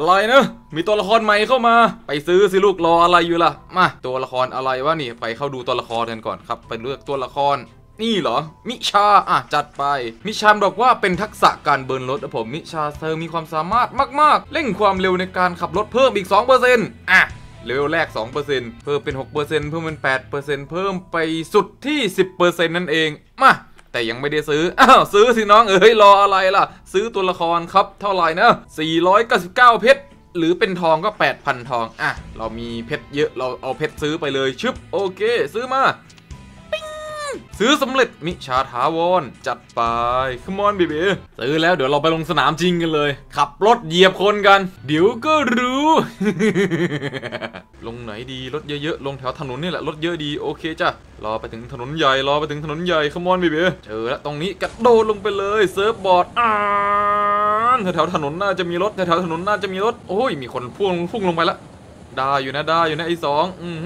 อะไรนะมีตัวละครใหม่เข้ามา ไปซื้อสิลูกรออะไรอยู่ล่ะมาตัวละครอะไรวะนี่ไปเข้าดูตัวละครกันก่อนครับไปเลือกตัวละครนี่เหรอ มิชา อะ จัดไป มิชาบอกว่าเป็นทักษะการเบิร์นรถนะผม มิชาเธอมีความสามารถมาก ๆ เร่งความเร็วในการขับรถเพิ่มอีก 2%อะเลเวลแรก 2%เพิ่มเป็น 6%เพิ่มเป็น 8%เพิ่มไปสุดที่ 10%นั่นเอง มา แต่ยังไม่ได้ซื้อ อ้าว ซื้อสิน้องเอ้ยรออะไรล่ะ ซื้อตัวละครครับ เท่าไหร่นะ 499 เพชรหรือเป็นทองก็ 8,000 ทอง อะ เรามีเพชรเยอะ เราเอาเพชรซื้อไปเลย ชึบ โอเค ซื้อมา ซื้อสำเร็จมิชาถาวรจัดไปขมอนบีบีซื้อแล้วเดี๋ยวเราไปลงสนามจริงกันเลย ขับรถเหยียบคนกัน เดี๋ยวก็รู้ ลงไหนดีรถเยอะๆลงแถวถนนนี่แหละรถเยอะดีโอเคจ้ะรอไปถึงถนนใหญ่รอไปถึงถนนใหญ่ขมอนบีบีเจอแล้วตรงนี้กระโดดลงไปเลยเซิร์ฟบอร์ดอ่านแถวถนนน่าจะมีรถแถวถนนน่าจะมีรถโอ้ยมีคนพุ่งพุ่งลงไปละได้อยู่นะได้อยู่นะไอ้สองอือ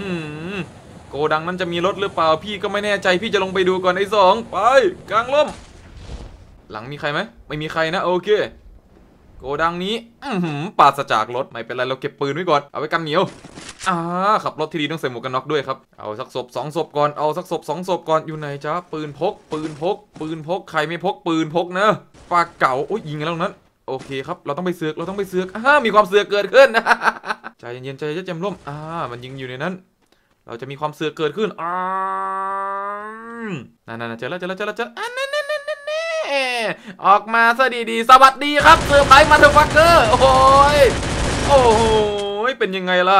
โกดังนั้นจะมีรถหรือเปล่าพี่ก็ไม่แน่ใจพี่จะลงไปดูก่อนไอ้สองไปกลางล่ม หลังมีใครไหมไม่มีใครนะโอเค โกดังนี้อือหือปราศจากรถไม่เป็นไรเราเก็บปืนไว้ก่อนเอาไว้กันเหนียวอ่าขับรถที่ดีต้องใส่หมวกกันน็อกด้วยครับเอาสักศพสองศพก่อนเอาสักศพสองศพก่อนอยู่ไหนจ้าปืนพก ปืนพก ปืนพกใครไม่พกปืนพกนะปากเก่าโอ้ยยิงกันแล้วนั้นโอเคครับ เราต้องไปเสือก เราต้องไปเสือกอ่ามีความเสือกเกิดขึ้นใจเย็นๆใจเย็นๆใจเย็นๆร่มอ่า มันยิงอยู่ในนั้น เราจะมีความเสือเกิดขึ้นอ่านั่นๆเจอแล้วเจอแล้วเจอแล้วเจอแล้วอันนั้นๆๆๆออกมาซะดีๆ สวัสดีครับเซอร์ไพรส์มาเถอะฟักเกอร์โอ้ยโอ้โหยเป็นยังไงล่ะ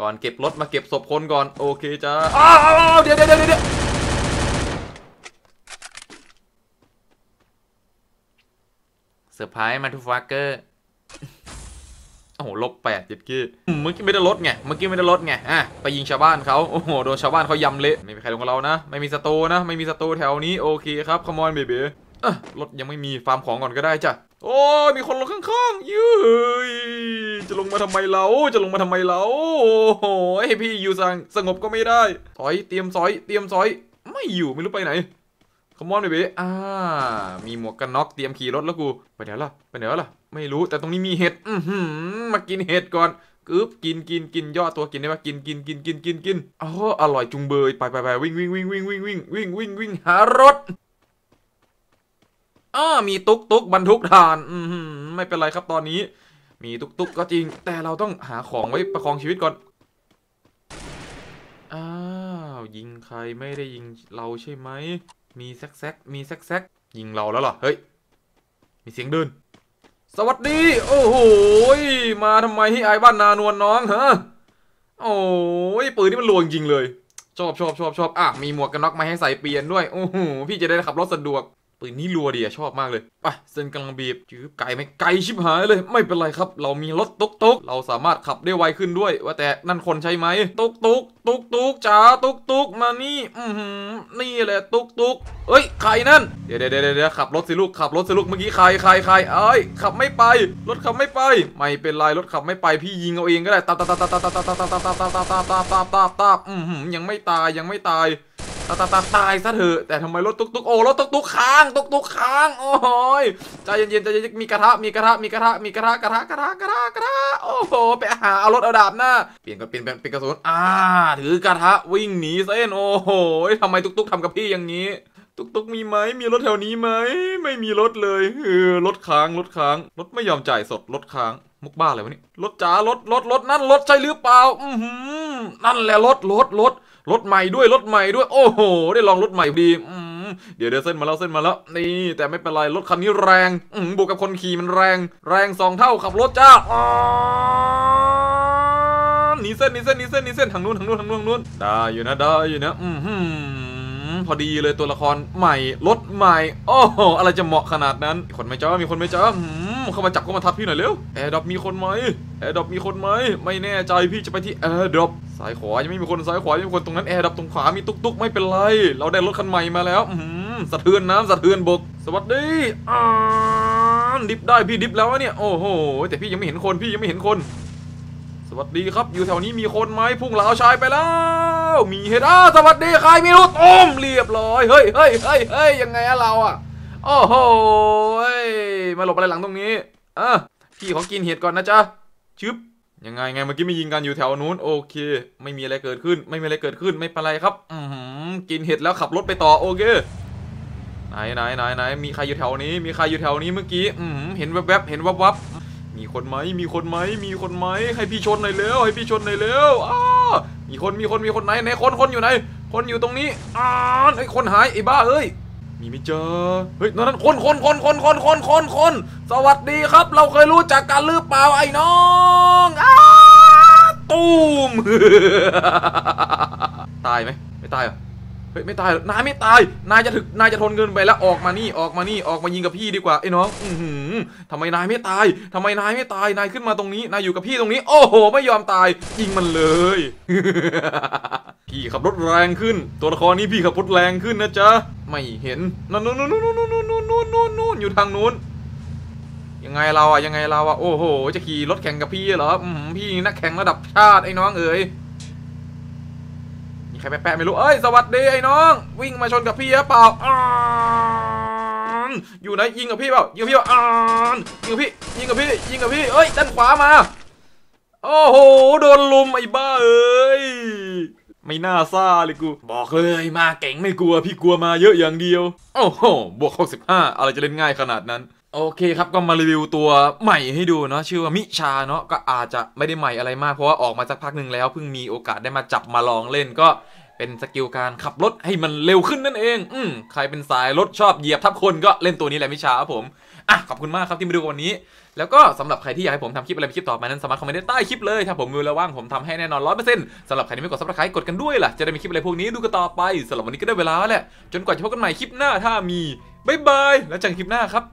ก่อนเก็บรถมาเก็บศพคนก่อน โอเคจ้าอ้าวเดี๋ยวเดี๋ยวเดี๋ยวเดี๋ยวเซอร์ไพรส์มาทุกฟักเกอร์ โอ้โหลบแปดเจ็ดกี้เมื่อกี้ไม่ได้ลดไงเมื่อกี้ไม่ได้ลดไงอะไปยิงชาวบ้านเขาโอ้โหโดนชาวบ้านเขายำเละไม่มีใครลงกับเรานะ ไม่มีศัตรูนะ ไม่มีศัตรูแถวนี้โอเคครับคอมอนเบบีอะรถยังไม่มีฟาร์มของก่อนก็ได้จ้ะโอ้ยมีคนลงข้างๆยืยจะลงมาทำไมเราจะลงมาทำไมเราโอ้โหให้พี่อยู่สังสงบก็ไม่ได้สอยเตรียมสอย เตรียมสอย ไม่อยู่ไม่รู้ไปไหนคอมอนเบบีอ่ามีหมวกกันน็อกเตรียมขี่รถแล้วกูไปไหนล่ะไปไหนล่ะ ไม่รู้แต่ตรงนี้มีเห็ดอืมากินเห็ดก่อนกึบกินกินกินย่อตัวกินได้ปะกินกินกินกินกินกินอ๋ออร่อยจุงเบยไปไปไปวิ่งวิ่งวิ่งวิ่งวิ่งวิ่งวิ่งวิ่งวิ่งหารถอ้ามีตุ๊กตุ๊กบรรทุกทาน อือหือไม่เป็นไรครับตอนนี้ มีตุ๊กตุ๊กก็จริง แต่เราต้องหาของไว้ประคองชีวิตก่อนอ้าวยิงใครไม่ได้ยิงเราใช่ไหมมีแซกแซกมีแซกแซกยิงเราแล้วเหรอเฮ้ยมีเสียงเดิน สวัสดี โอ้โหมาทำไมที่ไอ้บ้านนานวลน้องฮะโอ้ยปืนนี่มันลวงจริงเลย ชอบชอบชอบชอบอะมีหมวกกันน็อกมาให้ใส่เปลี่ยนด้วย โอ้โหพี่จะได้ขับรถสะดวก ปืนนี่รัวดีอะชอบมากเลยไปเส้นกำลังบีบจื้อไก่ไม่ไกลชิบหายเลย ไม่เป็นไรครับ เรามีรถตุกตุกเราสามารถขับได้ไวขึ้นด้วย ว่าแต่นั่นคนใช่ไหมตุกตุกตุกตุกจ๋าตุกตุกมานี่อือหือนี่แหละตุกตุกเอ้ยใครนั่นเดี๋ยวเดี๋ยวเดี๋ยวเดี๋ยวขับรถสิลูกขับรถสิลูกเมื่อกี้ใครใครใครเอ้ยขับไม่ไป รถขับไม่ไป ไม่เป็นไรรถขับไม่ไปพี่ยิงเอาเองก็ได้ตาตาตาตาตาตาตาตาตาตาตาตาตาตาตาตาตาอือหือยังไม่ตายยังไม่ตาย ตาตาตาตายซะเถอะแต่ทำไมรถตุกตุกโอ้รถตุกตุกค้างตุกตุกค้างโอ้ยใจเย็นๆใจเย็นๆมีกระทะมีกระทะมีกระทะมีกระทะกระทะกระทะกระทะกระทะโอ้โหไปหาเอารถเอาดาบหน้าเปลี่ยนก่อนเปลี่ยนเป็นเป็นกระสุนอ่าถือกระทะวิ่งหนีเส้นโอ้โหทำไมตุกตุกทำกับพี่อย่างนี้ตุกตุกมีไหมมีรถแถวนี้ไหมไม่มีรถเลยเออรถค้างรถค้างรถไม่ยอมจ่ายสดรถค้าง มุกบ้าอะไรวะนี่รถจ๋ารถรถรถนั่นรถใช่หรือเปล่า อือหือนั่นแหละรถรถรถรถใหม่ด้วยรถใหม่ด้วย โอ้โห ได้ลองรถใหม่ดีอืมเดี๋ยวเดี๋ยวเส้นมาแล้วเส้นมาแล้ว นี่ แต่ไม่เป็นไรรถคันนี้แรงอืมบวกกับคนขี่มันแรง แรงสองเท่าขับรถจ้าอ๋อหนีเส้นหนีเส้นหนีเส้นหนีเส้นทางนู้นทางนู้นทางนู้นทางนู้นได้อยู่นะได้อยู่นะอืมหืมพอดีเลยตัวละครใหม่รถใหม่ โอ้โห อะไรจะเหมาะขนาดนั้น คนไม่จ้ามีคนไม่จ้าอืม เข้ามาจับเข้ามาทับพี่หน่อยเร็วแอร์ดรอปมีคนไหมแอร์ดรอปมีคนไหมไม่แน่ใจพี่จะไปที่แอร์ดรอปซ้ายขวายังไม่มีคนซ้ายขวายังไม่มีคนตรงนั้นแอร์ดรอปตรงขวามีตุ๊กตุ๊กไม่เป็นไร เราได้รถคันใหม่มาแล้วอืมสะเทือนน้ำสะเทือนบก สวัสดีอ่านดิฟได้พี่ดิฟแล้วเนี่ยโอ้โหแต่พี่ยังไม่เห็นคนพี่ยังไม่เห็นคน สวัสดีครับ อยู่แถวนี้มีคนไหมพุ่งเหลาชายไปแล้ว มีเฮดอ้าสวัสดีใครไม่รู้ต้มเรียบร้อยเฮ้ยเฮ้ยเฮ้ยเฮ้ยยังไงอะเราอะ โอ้โหยมาหลบอะไรหลังตรงนี้อะพี่ขอกินเห็ดก่อนนะจ๊ะชึบยังไงไงเมื่อกี้ไม่ยิงกันอยู่แถวนู้นโอเค ไม่มีอะไรเกิดขึ้น ไม่มีอะไรเกิดขึ้นไม่เป็นไรครับอือหือกินเห็ดแล้วขับรถไปต่อโอเคไหนไหนไหนไหนมีใครอยู่แถวนี้ มีใครอยู่แถวนี้เมื่อกี้อืมเห็นแวบๆเห็นวับๆมีคนไหมมีคนไหมมีคนไหมให้พี่ชนหน่อยเร็วให้พี่ชนหน่อยเร็วอ้ามีคนมีคนมีคนไหนไหนคนคนอยู่ไหน คนอยู่ตรงนี้อ้าไอ้คนหายไอ้บ้าเอ้ย มีไม่เจอ เฮ้ยนั่นนั่นคนคนคนคนคนคนคนคนสวัสดีครับ เราเคยรู้จักกันหรือเปล่าไอ้น้องอ้าตูมตายไหมไม่ตายเหรอเฮ้ยไม่ตายนายไม่ตาย นายจะถึกนายจะทนเกินไปแล้วออกมานี่ออกมานี่ออกมายิงกับพี่ดีกว่าไอ้น้องอือหือทำไมนายไม่ตายทำไมนายไม่ตายนายขึ้นมาตรงนี้นายอยู่กับพี่ตรงนี้ โอ้โห ไม่ยอมตายยิงมันเลย พี่ขับรถแรงขึ้น ตัวละครนี้พี่ขับรถแรงขึ้นนะจ๊ะ ไม่เห็นนู่นนู่นนู่นนู่นนู่นนู่นนู่นนู่นนู่นอยู่ทางนู้น ยังไงเราอะยังไงเราอะโอ้โห จะขี่รถแข่งกับพี่เหรอพี่นักแข่งระดับชาติไอ้น้องเอ๋ยมีใครแปะๆไม่รู้เอ้ยสวัสดีไอ้น้อง วิ่งมาชนกับพี่หรือเปล่าอยู่ไหนยิงกับพี่เปล่ายิงกับพี่เปล่ายิงกับพี่ยิงกับพี่ยิงกับพี่เอ้ยด้านขวามาโอ้โหโดนลุมไอ้บ้าเอ้ย ไม่น่าซ่าเลยกู บอกเลยมาเก่งไม่กลัวพี่กลัวมาเยอะอย่างเดียว โอ้โห บวก 65 อะไรจะเล่นง่ายขนาดนั้น โอเคครับก็มารีวิวตัวใหม่ให้ดูเนาะชื่อว่ามิชาเนาะก็อาจจะไม่ได้ใหม่อะไรมากเพราะว่าออกมาสักพักหนึ่งแล้วเพิ่งมีโอกาสได้มาจับมาลองเล่นก็เป็นสกิลการขับรถให้มันเร็วขึ้นนั่นเอง อืมใครเป็นสายรถชอบเหยียบทับคนก็เล่นตัวนี้แหละมิชาครับผม อะขอบคุณมากครับที่มาดูวันนี้ แล้วก็สำหรับใครที่อยากให้ผมทำคลิปอะไรเป็นคลิปต่อไปนั้นสามารถคอมเมนต์ได้ใต้คลิปเลยถ้าผมมือระว่างผมทำให้แน่นอนร้อยเปอร์เซ็นต์สำหรับใครที่ไม่กดซับสไครต์กดกันด้วยล่ะจะได้มีคลิปอะไรพวกนี้ดูกันต่อไปสำหรับวันนี้ก็ได้เวลาแล้วแหละจนกว่าจะพบกันใหม่คลิปหน้าถ้ามีบ๊ายบายแล้วเจอกันคลิปหน้าครับ